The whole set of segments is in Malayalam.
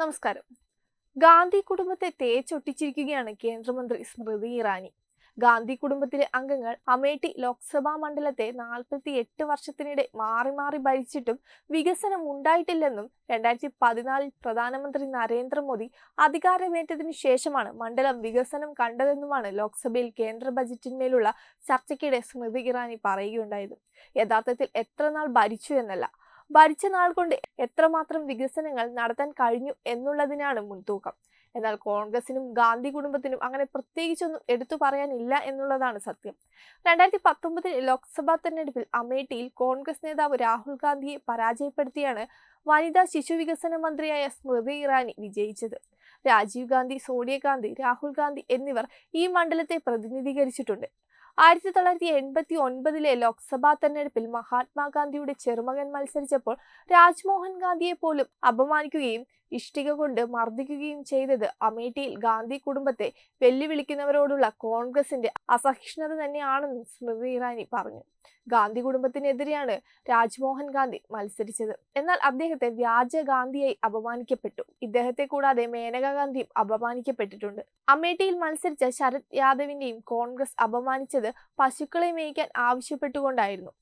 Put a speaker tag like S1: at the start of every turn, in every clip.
S1: നമസ്കാരം. ഗാന്ധി കുടുംബത്തെ തേച്ചൊട്ടിച്ചിരിക്കുകയാണ് കേന്ദ്രമന്ത്രി സ്മൃതി ഇറാനി. ഗാന്ധി കുടുംബത്തിലെ അംഗങ്ങൾ അമേഠി ലോക്സഭാ മണ്ഡലത്തെ നാൽപ്പത്തി എട്ട് വർഷത്തിനിടെ മാറി മാറി ഭരിച്ചിട്ടും വികസനം ഉണ്ടായിട്ടില്ലെന്നും രണ്ടായിരത്തി പതിനാലിൽ പ്രധാനമന്ത്രി നരേന്ദ്രമോദി അധികാരമേറ്റതിനു ശേഷമാണ് മണ്ഡലം വികസനം കണ്ടതെന്നുമാണ് ലോക്സഭയിൽ കേന്ദ്ര ബജറ്റിന്മേലുള്ള ചർച്ചയ്ക്കിടെ സ്മൃതി ഇറാനി പറയുകയുണ്ടായത്. യഥാർത്ഥത്തിൽ എത്ര നാൾ ഭരിച്ചു എന്നല്ല ഭരിച്ച നാൾ കൊണ്ട് എത്രമാത്രം വികസനങ്ങൾ നടത്താൻ കഴിഞ്ഞു എന്നുള്ളതിനാണ് മുൻതൂക്കം. എന്നാൽ കോൺഗ്രസിനും ഗാന്ധി കുടുംബത്തിനും അങ്ങനെ പ്രത്യേകിച്ചൊന്നും എടുത്തു പറയാനില്ല എന്നുള്ളതാണ് സത്യം. രണ്ടായിരത്തി പത്തൊമ്പതിൽ ലോക്സഭാ തെരഞ്ഞെടുപ്പിൽ അമേഠിയിൽ കോൺഗ്രസ് നേതാവ് രാഹുൽ ഗാന്ധിയെ പരാജയപ്പെടുത്തിയാണ് വനിതാ ശിശു വികസന മന്ത്രിയായ സ്മൃതി ഇറാനി വിജയിച്ചത്. രാജീവ് ഗാന്ധി സോണിയാഗാന്ധി രാഹുൽ ഗാന്ധി എന്നിവർ ഈ മണ്ഡലത്തെ പ്രതിനിധീകരിച്ചിട്ടുണ്ട്. ആയിരത്തി തൊള്ളായിരത്തി എൺപത്തി ഒൻപതിലെ ലോക്സഭാ തെരഞ്ഞെടുപ്പിൽ മഹാത്മാഗാന്ധിയുടെ ചെറുമകൻ മത്സരിച്ചപ്പോൾ രാജ്മോഹൻ ഗാന്ധിയെ പോലും അപമാനിക്കുകയും ഇഷ്ടിക കൊണ്ട് മർദ്ദിക്കുകയും ചെയ്തത് അമേഠിയിൽ ഗാന്ധി കുടുംബത്തെ വെല്ലുവിളിക്കുന്നവരോടുള്ള കോൺഗ്രസിന്റെ അസഹിഷ്ണുത തന്നെയാണെന്നും സ്മൃതി ഇറാനി പറഞ്ഞു. ഗാന്ധി കുടുംബത്തിനെതിരെയാണ് രാജ്മോഹൻ ഗാന്ധി മത്സരിച്ചത്. എന്നാൽ അദ്ദേഹത്തെ വ്യാജ ഗാന്ധിയായി അപമാനിക്കപ്പെട്ടു. ഇദ്ദേഹത്തെ കൂടാതെ മേനക ഗാന്ധിയും അപമാനിക്കപ്പെട്ടിട്ടുണ്ട്. അമേഠിയിൽ മത്സരിച്ച ശരത് യാദവിന്റെയും കോൺഗ്രസ് അപമാനിച്ചത് പശുക്കളെ മേയ്ക്കാൻ ആവശ്യപ്പെട്ടുകൊണ്ടായിരുന്നു.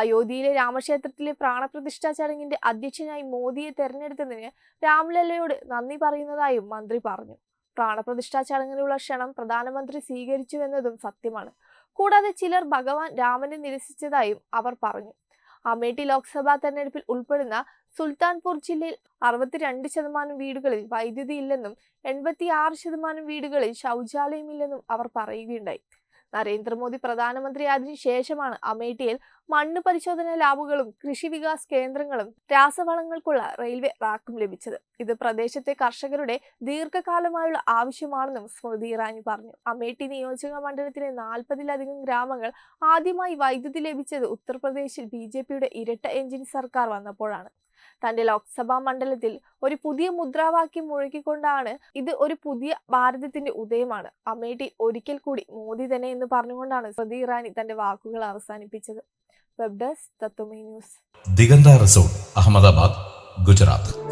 S1: അയോധ്യയിലെ രാമക്ഷേത്രത്തിലെ പ്രാണപ്രതിഷ്ഠാ ചടങ്ങിന്റെ അധ്യക്ഷനായി മോദിയെ തെരഞ്ഞെടുത്തതിന് രാംലല്ലയോട് നന്ദി പറയുന്നതായും മന്ത്രി പറഞ്ഞു. പ്രാണപ്രതിഷ്ഠാ ചടങ്ങിനുള്ള ക്ഷണം പ്രധാനമന്ത്രി സ്വീകരിച്ചുവെന്നതും സത്യമാണ്. കൂടാതെ ചിലർ ഭഗവാൻ രാമനെ നിരസിച്ചതായും അവർ പറഞ്ഞു. അമേഠി ലോക്സഭാ തെരഞ്ഞെടുപ്പിൽ ഉൾപ്പെടുന്ന സുൽത്താൻപൂർ ജില്ലയിൽ അറുപത്തിരണ്ട് ശതമാനം വീടുകളിൽ വൈദ്യുതി ഇല്ലെന്നും എൺപത്തിയാറ് ശതമാനം വീടുകളിൽ ശൗചാലയമില്ലെന്നും അവർ പറയുകയുണ്ടായി. നരേന്ദ്രമോദി പ്രധാനമന്ത്രിയായതിനു ശേഷമാണ് അമേഠിയിൽ മണ്ണ് പരിശോധന ലാബുകളും കൃഷി വികാസ് കേന്ദ്രങ്ങളും രാസവളങ്ങൾക്കുള്ള റെയിൽവേ റാക്കും ലഭിച്ചത്. ഇത് പ്രദേശത്തെ കർഷകരുടെ ദീർഘകാലമായുള്ള ആവശ്യമാണെന്നും സ്മൃതി ഇറാനി പറഞ്ഞു. അമേഠി നിയോജക മണ്ഡലത്തിലെ നാൽപ്പതിലധികം ഗ്രാമങ്ങൾ ആദ്യമായി വൈദ്യുതി ലഭിച്ചത് ഉത്തർപ്രദേശിൽ ബി ഇരട്ട എഞ്ചിൻ സർക്കാർ വന്നപ്പോഴാണ്. തന്റെ ലോക്സഭാ മണ്ഡലത്തിൽ ഒരു പുതിയ മുദ്രാവാക്യം മുഴക്കിക്കൊണ്ടാണ് ഇത് ഒരു പുതിയ ഭാരതത്തിന്റെ ഉദയമാണ്. അമേഠി ഒരിക്കൽ കൂടി മോദി തന്നെ എന്ന് പറഞ്ഞുകൊണ്ടാണ് സ്മൃതി ഇറാനി തന്റെ വാക്കുകൾ അവസാനിപ്പിച്ചത്. Web desk news.
S2: Diganta resort Ahmedabad Gujarat.